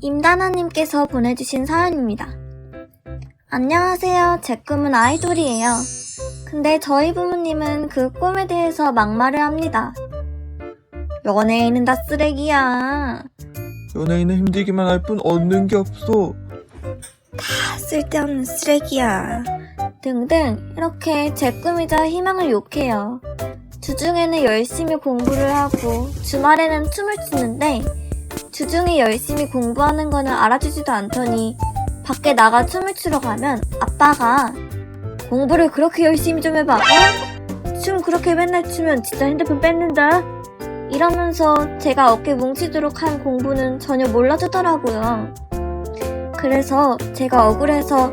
임다나님께서 보내주신 사연입니다. 안녕하세요. 제 꿈은 아이돌이에요. 근데 저희 부모님은 그 꿈에 대해서 막말을 합니다. 연예인은 다 쓰레기야. 연예인은 힘들기만 할 뿐 얻는 게 없어. 다 쓸데없는 쓰레기야. 등등 이렇게 제 꿈이자 희망을 욕해요. 주중에는 열심히 공부를 하고 주말에는 춤을 추는데 주중에 열심히 공부하는 거는 알아주지도 않더니 밖에 나가 춤을 추러 가면 아빠가 공부를 그렇게 열심히 좀 해봐. 어? 춤 그렇게 맨날 추면 진짜 핸드폰 뺏는다. 이러면서 제가 어깨 뭉치도록 한 공부는 전혀 몰라주더라고요. 그래서 제가 억울해서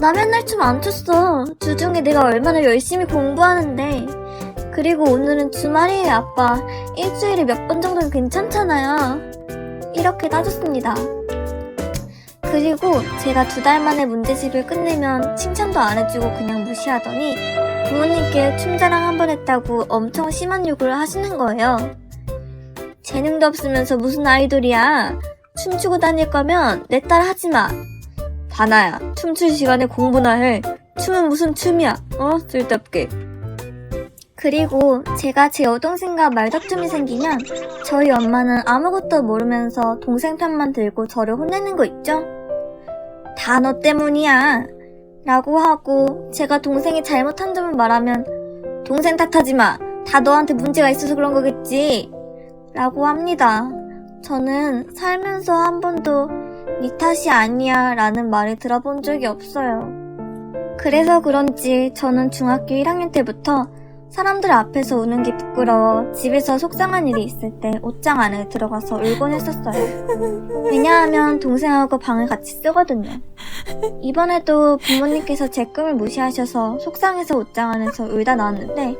나 맨날 춤 안 췄어. 주중에 내가 얼마나 열심히 공부하는데. 그리고 오늘은 주말이에요, 아빠. 일주일에 몇 번 정도는 괜찮잖아요. 이렇게 따졌습니다. 그리고 제가 두 달 만에 문제집을 끝내면 칭찬도 안 해주고 그냥 무시하더니 부모님께 춤자랑 한 번 했다고 엄청 심한 욕을 하시는 거예요. 재능도 없으면서 무슨 아이돌이야. 춤추고 다닐 거면 내 딸 하지 마. 다나야, 춤출 시간에 공부나 해. 춤은 무슨 춤이야? 어? 쓸데없게. 그리고 제가 제 여동생과 말다툼이 생기면 저희 엄마는 아무것도 모르면서 동생 편만 들고 저를 혼내는 거 있죠? 다 너 때문이야. 라고 하고 제가 동생이 잘못한 점을 말하면 동생 탓하지 마. 다 너한테 문제가 있어서 그런 거겠지. 라고 합니다. 저는 살면서 한 번도 네 탓이 아니야 라는 말을 들어본 적이 없어요. 그래서 그런지 저는 중학교 1학년 때부터 사람들 앞에서 우는 게 부끄러워 집에서 속상한 일이 있을 때 옷장 안에 들어가서 울곤 했었어요. 왜냐하면 동생하고 방을 같이 쓰거든요. 이번에도 부모님께서 제 꿈을 무시하셔서 속상해서 옷장 안에서 울다 나왔는데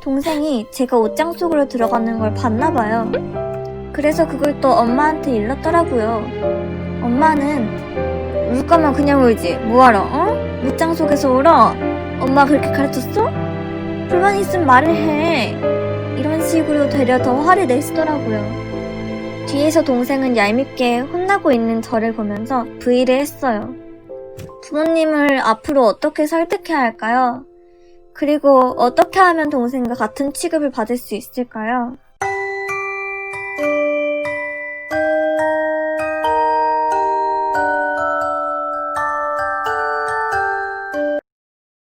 동생이 제가 옷장 속으로 들어가는 걸 봤나 봐요. 그래서 그걸 또 엄마한테 일렀더라고요. 엄마는 울 거면 그냥 울지. 뭐하러, 어? 옷장 속에서 울어? 엄마 그렇게 가르쳤어? 불만 있으면 말을 해. 이런 식으로 되려 더 화를 내시더라고요. 뒤에서 동생은 얄밉게 혼나고 있는 저를 보면서 브이를 했어요. 부모님을 앞으로 어떻게 설득해야 할까요? 그리고 어떻게 하면 동생과 같은 취급을 받을 수 있을까요?